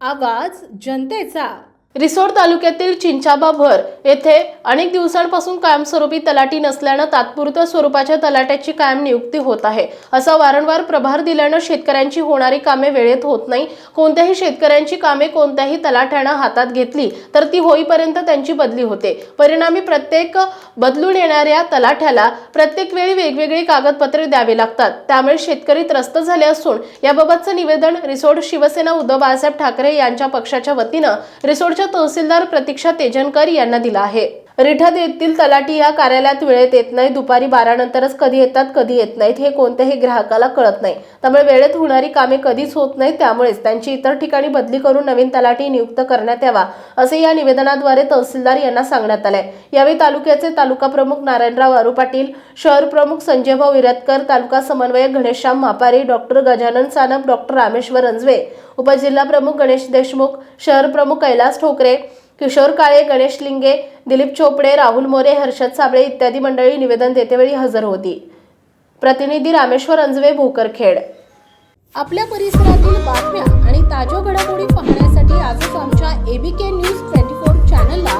आवाज जनतेचा. रिसोड तालुक्यातील चिंचाबाभर येथे अनेक दिवसांपासून कायमस्वरूपी तलाठी नसल्यानं तात्पुरत्या स्वरूपाच्या तलाट्याची कायम नियुक्ती होत आहे. असा वारंवार प्रभार दिल्यानं शेतकऱ्यांची होणारी कामे वेळेत होत नाही. कोणत्याही शेतकऱ्यांची कामे कोणत्याही तलाठ्यानं हातात घेतली तर ती होईपर्यंत त्यांची बदली होते. परिणामी प्रत्येक बदलून येणाऱ्या तलाठ्याला प्रत्येक वेळी वेगवेगळी कागदपत्रे द्यावी लागतात. त्यामुळे शेतकरी त्रस्त झाले असून याबाबतचं निवेदन रिसोड शिवसेना उद्धव बाळासाहेब ठाकरे यांच्या पक्षाच्या वतीनं रिसोडच्या तहसीलदार प्रतीक्षा तेजनकर यांना दिलं आहे. रिठद येथील तलाठी या कार्यालयात वेळेत येत नाही दुपारी बारानंतरच कधी येतात कधी येत नाहीत. हे कोणत्याही ग्राहकाला कळत नाही. त्यामुळे वेळेत होणारी कामे कधीच होत नाहीत. त्यामुळेच त्यांची इतर ठिकाणी बदली करून नवीन तलाठी नियुक्त करण्यात यावा असे या निवेदनाद्वारे तहसीलदार यांना सांगण्यात आले. यावेळी तालुक्याचे तालुका प्रमुख नारायणराव अरू पाटील शहर प्रमुख संजयभाऊ विरतकर तालुका समन्वयक घनश्याम मापारी डॉक्टर गजानन सानप डॉक्टर रामेश्वर रंजवे उपजिल्हा प्रमुख गणेश देशमुख शहर प्रमुख कैलास ठोकरे किशोर काळे गणेश लिंगे दिलीप चोपडे राहुल मोरे हर्षद साबळे इत्यादी मंडळी निवेदन देतेवेळी हजर होती. प्रतिनिधी रामेश्वर अंजवे भोकरखेड. आपल्या परिसरातील बातम्या आणि ताज्या घडामोडी पाहण्यासाठी आजच आमच्या एबीके न्यूज ट्वेंटी फोर चॅनलला